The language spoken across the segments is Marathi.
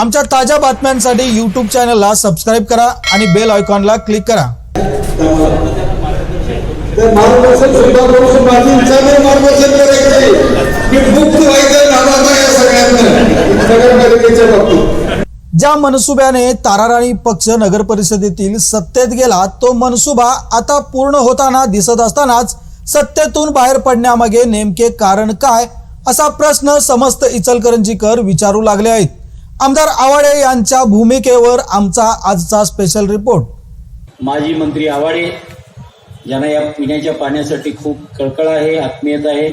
आमच्या ताज्या बातम्यांसाठी यूट्यूब चॅनलला सबस्क्राईब करा आणि बेल आयकॉनला क्लिक करा. तर मार्गदर्शन सुद्धा करून माझी इच्छा नाही मार्गदर्शन करायची मी मुक्त व्हायचं नावाचा या सगळ्यांना. नगरपालिकेच्या बाबतीत. ज्या मनसुब्याने ताराराणी पक्ष नगर परिषदेतील सत्तेत गेला तो मनसुबा आता पूर्ण होताना दिसत असतानाच सत्तेतून बाहेर पडण्यामागे नेमके कारण काय असा प्रश्न समस्त इचलकरंजीकर विचारू लागले आहेत. आमदार आवाडे यांच्या भूमिकेवर आमचा आजचा स्पेशल रिपोर्ट माजी मंत्री आवाडे ज्यांना या पिण्याच्या पाण्यासाठी खूप कळकळ आहे आत्मीयता आहे.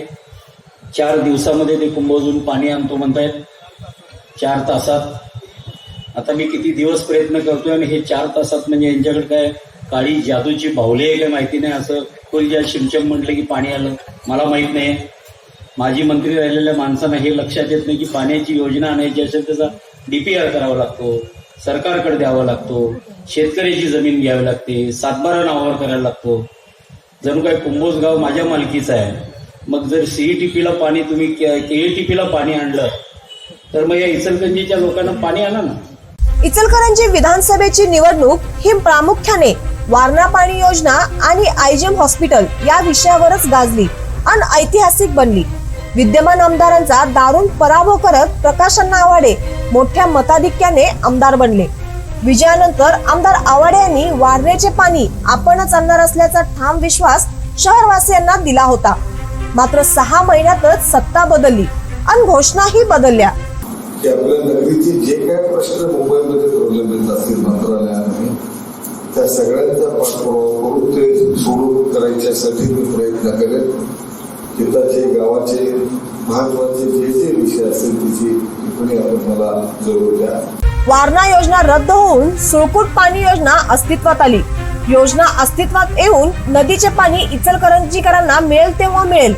चार दिवसामध्ये ते कुंभोजून पाणी आणतो म्हणतायत. चार तासात. आता मी किती दिवस प्रयत्न करतोय आणि हे चार तासात म्हणजे यांच्याकडे काय काळी जादूची बाहुली आहे काय माहिती नाही. असं कोणी ज्या शिमचम म्हटलं की पाणी आलं. मला माहीत नाही. माजी मंत्री राहिलेल्या माणसांना हे लक्षात येत नाही की पाण्याची योजना आणायची असेल त्याचा डीपीआर करावा लागतो सरकारकडे द्यावा लागतो शेतकऱ्याची जमीन घ्यावी लागते सातबारा नावावर करायला लागतो. जणू काय कुंभोज गाव माझ्या मालकीचं आहे. मग जर सीईटीपीला पाणी तुम्ही केईटीपीला पाणी आणलं तर मग या इचलकरंजीच्या लोकांना पाणी आणा ना. इचलकरंजी विधानसभेची निवडणूक ही प्रामुख्याने वारणा पाणी योजना आणि आयजीएम हॉस्पिटल या विषयावरच गाजली आणि ऐतिहासिक बनली. विद्यमान आमदारांचा दारुण पराभव करत प्रकाशांना आवाडे मोठ्या मताधिक्याने आमदार बनले. विजयानंतर आमदार आवाडे यांनी वारण्याचे पाणी आपणच आणणार असल्याचा ठाम विश्वास शहरवासियांना दिला होता. मात्र सहा महिन्यातच सत्ता बदलली आणि घोषणाही बदलल्या. की आपल्या नगरीचे जे काय प्रश्न मुंबईमध्ये प्रलंबित असतील मंत्रालयाने त्या सगळ्यांचा पाठपुरावा करून ते सोडून करायच्यासाठी मी प्रयत्न करेन. तिथाचे गावाचे महत्त्वाचे जे जे विषय असतील त्याची आपण मला जरूर द्या. वारणा योजना रद्द होऊन सुळकूट पाणी योजना अस्तित्वात आली. योजना अस्तित्वात येऊन नदीचे पाणी इचलकरंजीकरांना मिळेल तेव्हा मिळेल.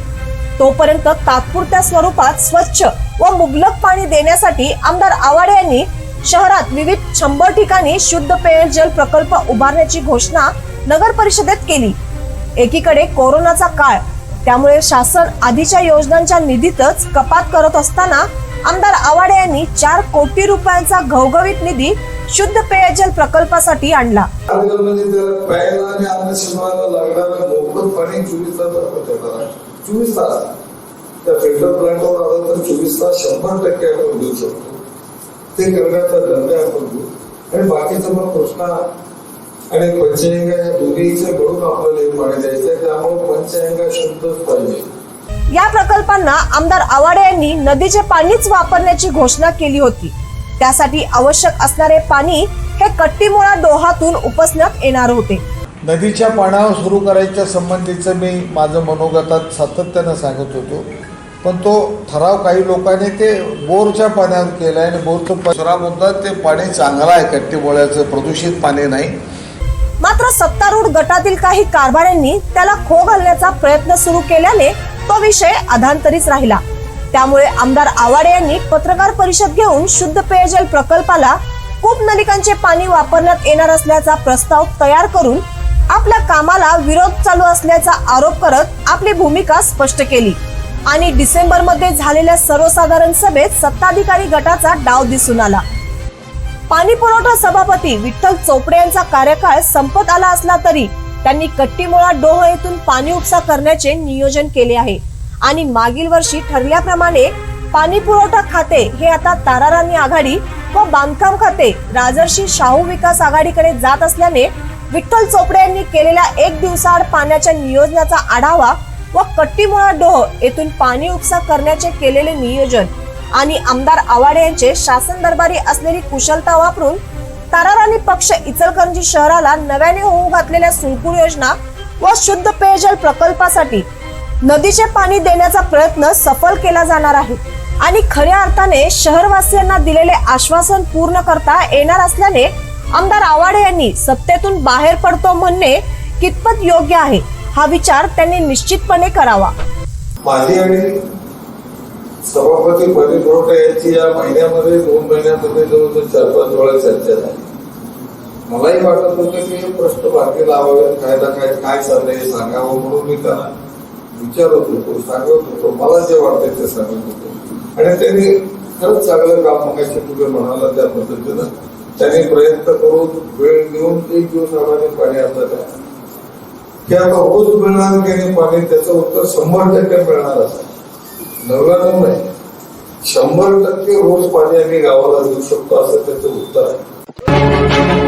तोपर्यंत तात्पुरत्या स्वरूपात स्वच्छ व मुबलक पाणी देण्यासाठी आमदार आवाडे यांनी शहरात विविध शंभर ठिकाणी शुद्ध पेयजल प्रकल्प उभारण्याची घोषणा नगर परिषदेत केली. एकीकडे कोरोनाचा काळ त्यामुळे शासन आधीच्या योजनांच्या निधीतच कपात करत असताना आमदार आवाडे यांनी चार कोटी रुपयांचा घवघवीत निधी शुद्ध पेयजल प्रकल्पासाठी आणला. आणि अन्न शिजवायला लागणारं चोवीस तास त्या फिल्टर प्लांटवर आलं तर चोवीस तास शंभर टक्के आपण देऊ शकतो. ते करण्याचा धंदा आपण देऊ. आणि बाकीचा मग कृष्णा आणि पंचगंगा या दोन्हीचे मिळून आपल्याला हे पाणी द्यायचं आहे. त्यामुळे पंचगंगा शुद्धच पाहिजे. या प्रकल्पांना आमदार आवाडे यांनी नदीचे पाणीच वापरण्याची घोषणा केली होती. त्यासाठी आवश्यक असणारे पाणी हे कट्टीमुळा डोहातून उपसण्यात येणार होते. नदीच्या पाण्यावर सुरू करायच्या संबंधीचं मी माझं मनोगतात सातत्यानं सांगत होतो. पण तो ठराव काही लोकांनी ते बोरच्या पाण्यावर केला आहे आणि बोरचं दुसरा मुद्दा ते पाणी चांगलं आहे कट्टीबोळ्याचं प्रदूषित पाणी नाही. मात्र सत्तारूढ गटातील काही कारभाऱ्यांनी त्याला खो घालण्याचा प्रयत्न सुरू केल्याने तो विषय अधांतरीच राहिला. त्यामुळे आमदार आवाडे यांनी पत्रकार परिषद घेऊन शुद्ध पेयजल प्रकल्पाला कूप नलिकांचे पाणी वापरण्यात येणार असल्याचा प्रस्ताव तयार करून आपल्या कामाला विरोध चालू असल्याचा आरोप करत आपली भूमिका स्पष्ट केली. आणि डिसेंबरमध्ये झालेल्या सर्वसाधारण सभेत सत्ताधिकारी गटाचा डाव दिसून आला. पाणी पुरवठा सभापती विठ्ठल चोपडे यांचा कार्यकाळ संपत आला असला तरी त्यांनी कट्टीमुळा डोह येथून पाणी उपसा करण्याचे नियोजन केले आहे. आणि मागील वर्षी ठरल्याप्रमाणे पाणी पुरवठा खाते हे आता ताराराणी आघाडी व बांधकाम खाते राजर्षी शाहू विकास आघाडीकडे जात असल्याने विठ्ठल चोपडे यांनी केलेल्या एक दिवसाआड पाण्याच्या नियोजनाचा आढावा व कट्टीमुळा डोह येथून पाणी उपसा करण्याचे केलेले नियोजन. आणि आमदार आवाडे यांचे शासन दरबारी असलेली कुशलता वापरून ताराराणी पक्ष इचलकरंजी शहराला नव्याने होऊ घातलेल्या सुळकूर योजना व शुद्ध पेयजल प्रकल्पासाठी नदीचे पाणी देण्याचा प्रयत्न सफल केला जाणार आहे. आणि खऱ्या अर्थाने शहरवासियांना दिलेले आश्वासन पूर्ण करता येणार असल्याने आमदार आवाडे यांनी सत्तेतून बाहेर पडतो म्हणणे कितपत योग्य आहे हा विचार त्यांनी निश्चितपणे करावा. आणि सभापती पदी पुरवठा यांची या महिन्यामध्ये दोन महिन्यामध्ये जवळजवळ चार पाच वेळा चर्चा झाली. मलाही वाटत होतं की प्रश्न बाकी लावावेत काय ना काय काय चाललंय सांगावं म्हणून मी त्यांना विचारत होतो सांगत होतो. मला जे वाटतंय ते सांगत होतो. आणि त्यांनी खरंच चांगलं काम मागायचं तुम्ही म्हणाला त्या पद्धतीनं. त्यांनी प्रयत्न करून वेळ घेऊन एक दिवस आम्हाला पाणी आता द्या की आता होत मिळणार की नाही पाणी त्याचं उत्तर शंभर टक्के मिळणार असं. नव्याण्णव नाही शंभर टक्के रोज पाणी आम्ही गावाला देऊ शकतो असं त्याचं उत्तर आहे.